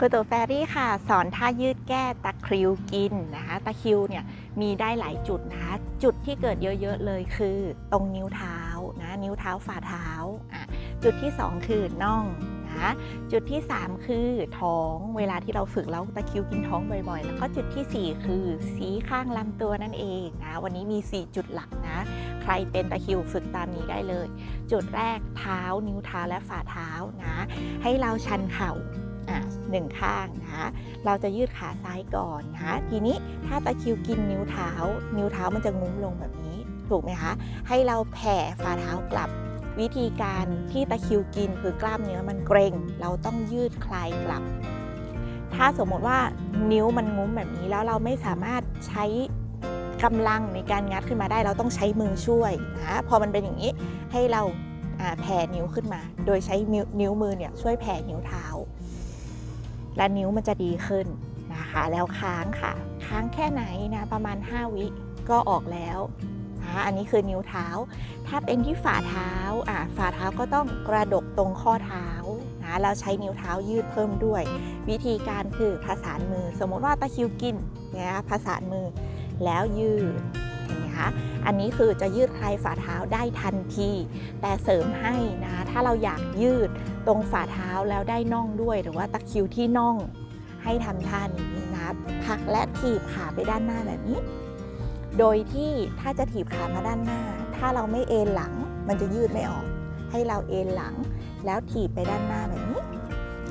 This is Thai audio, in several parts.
คุณตัวแฟรี่ค่ะ สอนท่ายืดแก้ตะคริวกินนะคะตะคริวเนี่ยมีได้หลายจุดนะคะจุดที่เกิดเยอะๆเลยคือ ตรงนิ้วเท้านะนิ้วเท้าฝ่าเท้าอะจุดที่ 2 คือน่องนะจุดที่ 3 คือท้องเวลาที่เราฝึกแล้วตะคริวกินท้องบ่อยๆ แล้วก็จุดทีสี่ 4 คือสีข้างลำตัวนั่นเองนะวันนี้มี 4 จุดหลักนะ ใครเป็นตะคริวฝึกตามนี้ได้เลย จุดแรกเท้านิ้วเท้าและฝ่าเท้านะ ให้เราชันเข่า อะหนึ่งข้างนะคะเราจะยืดขาซ้ายก่อนนะคะทีนี้ถ้าตะคิวกินนิ้วเท้า นิ้วเท้ามันจะงุ้มลงแบบนี้ถูกไหมคะ ให้เราแผ่ฝ่าเท้ากลับวิธีการที่ตะคิวกินคือกล้ามเนื้อมันเกร็ง เราต้องยืดคลายกลับ ถ้าสมมติว่านิ้วมันงุ้มแบบนี้แล้วเราไม่สามารถใช้กำลังในการงัดขึ้นมาได้ เราต้องใช้มือช่วยนะพอมันเป็นอย่างนี้ให้เราแผ่นิ้วขึ้นมา โดยใช้นิ้วมือเนี่ยช่วยแผ่นิ้วเท้า และนิ้วมันจะดีขึ้นนะคะ แล้วค้างค่ะ ค้างแค่ไหนนะประมาณ 5 วิก็ออกแล้วนะอันนี้คือนิ้วเท้า ถ้าเป็นที่ฝ่าเท้าอ่าฝ่าเท้าก็ต้องกระดกตรงข้อเท้านะแล้วใช้นิ้วเท้ายืดเพิ่มด้วย วิธีการคือผสานมือ สมมติว่าตะคิวกินนะคะผสานมือแล้วยืด อันนี้คือจะยืดคลายฝ่าเท้าได้ทันที แต่เสริมให้นะถ้าเราอยากยืดตรงฝ่าเท้าแล้วได้น่องด้วย หรือว่าตะคิวที่น่อง ให้ทำท่านี้นะพักและถีบขาไปด้านหน้าแบบนี้ โดยที่ถ้าจะถีบขามาด้านหน้า ถ้าเราไม่เอนหลังมันจะยืดไม่ออก ให้เราเอนหลัง แล้วถีบไปด้านหน้าแบบนี้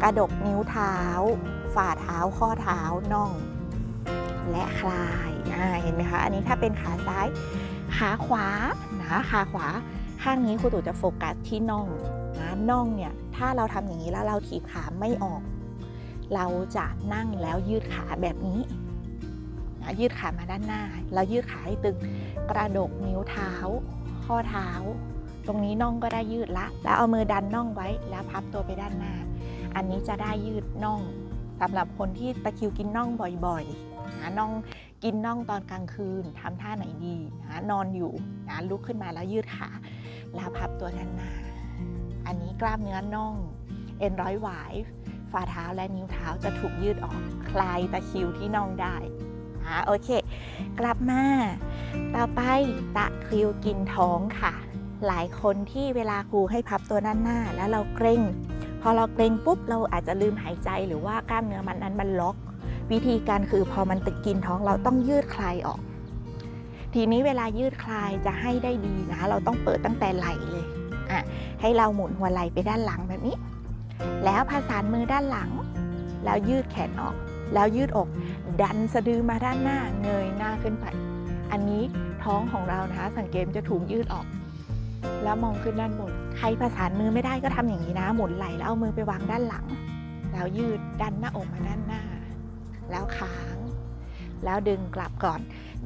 กระดกนิ้วเท้า ฝ่าเท้าข้อเท้าน่อง และคลายาเห็นไหมคะ อันนี้ถ้าเป็นขาซ้าย ขาขวานะขาขวา ข้างนี้ครูตู่จะโฟกัสที่น่องนะน่องเนี่ย ถ้าเราทำอย่างนี้แล้วเราถีบขาไม่ออก เราจะนั่งแล้วยืดขาแบบนี้นะยืดขามาด้านหน้าเรายืดขาให้ตึง กระดกนิ้วเท้า ข้อเท้า ตรงนี้น่องก็ได้ยืดละ แล้วเอามือดันน่องไว้ แล้วพับตัวไปด้านหน้า อันนี้จะได้ยืดน่อง สำหรับคนที่ตะคิวกินน่องบ่อยๆนะน่องกินน่องตอนกลางคืนทำท่าไหนดีนะนอนอยู่นะลุกขึ้นมาแล้วยืดขาแล้วพับตัวด้านหน้า อันนี้กล้ามเนื้อน่อง เอ็นร้อยหวายฝ่าเท้าและนิ้วเท้าจะถูกยืดออกคลายตะคิวที่น่องได้อ่าโอเค กลับมา ต่อไปตะคริวกินท้องค่ะ หลายคนที่เวลาครูให้พับตัวด้านหน้า แล้วเราเกรง พอเราเกรงปุ๊บเราอาจจะลืมหายใจหรือว่ากล้ามเนื้อมันนั้นมันล็อก วิธีการคือพอมันตะกินท้องเราต้องยืดคลายออก ทีนี้เวลายืดคลายจะให้ได้ดีนะ เราต้องเปิดตั้งแต่ไหลเลยอะให้เราหมุนหัวไหล่ไปด้านหลังแบบนี้ แล้วผสานมือด้านหลัง แล้วยืดแขนออก แล้วยืดอก ดันสะดือมาด้านหน้าเงยหน้าขึ้นไป อันนี้ท้องของเรานะคะสังเกตจะถูกยืดออก แล้วมองขึ้นด้านบน ใครประสานมือไม่ได้ก็ทำอย่างนี้นะ หมุนไหล่แล้วเอามือไปวางด้านหลัง แล้วยืดดันหน้าอกมาด้านหน้า แล้วค้าง แล้วดึงกลับก่อน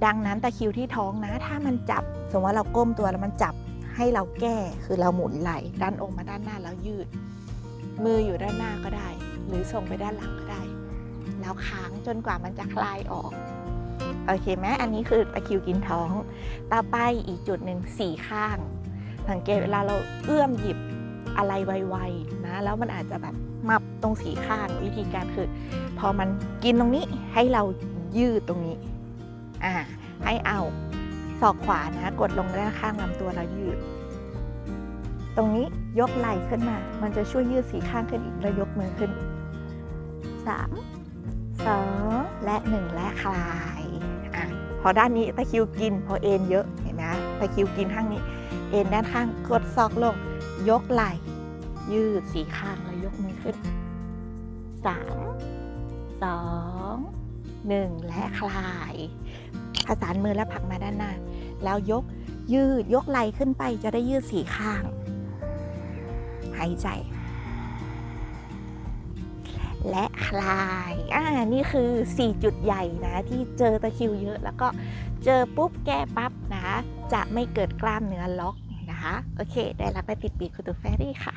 ดังนั้นตะคิวที่ท้องนะ ถ้ามันจับ สมมติว่าเราก้มตัวแล้วมันจับให้เราแก้คือเราหมุนไหล่ดันอกมาด้านหน้าแล้วยืด มืออยู่ด้านหน้าก็ได้ หรือส่งไปด้านหลังก็ได้ แล้วค้างจนกว่ามันจะคลายออกโอเคไหมอันนี้คือตะคิวกินท้อง ต่อไปอีกจุดหนึ่งสี่ข้าง สังเกตเวลาเราเอื้อมหยิบอะไรไวๆนะแล้วมันอาจจะแบบมับตรงสีข้างวิธีการคือ พอมันกินตรงนี้ให้เรายืดตรงนี้อ่าให้เอาศอกขวานะกดลงด้านข้างลำตัวแล้วยืด ตรงนี้ยกไหล่ขึ้นมา มันจะช่วยยืดสีข้างขึ้นอีกแล้วยกมือขึ้นสามสองและหนึ่งและคลายอะพอด้านนี้ตะคิวกินพอเอ็นเยอะเห็นไหมตะคิวกินข้างนี้ เอ็นด้านข้างกดศอกลง ยกไหล่ ยืดสีข้างแล้วยกมือขึ้นสามสองหนึ่งและคลาย ผสานมือแล้วผลักมาด้านหน้า แล้วยกยืดยกไหล่ขึ้นไปจะได้ยืดสีข้าง หายใจ และคลายอ่านี่คือ 4 จุดใหญ่นะ ที่เจอตะคิวเยอะ แล้วก็เจอปุ๊บแก้ปั๊บนะ จะไม่เกิดกล้ามเนื้อล็อกนะคะ โอเค ได้รับไปติดปีกคุณตูแฟรี่ค่ะ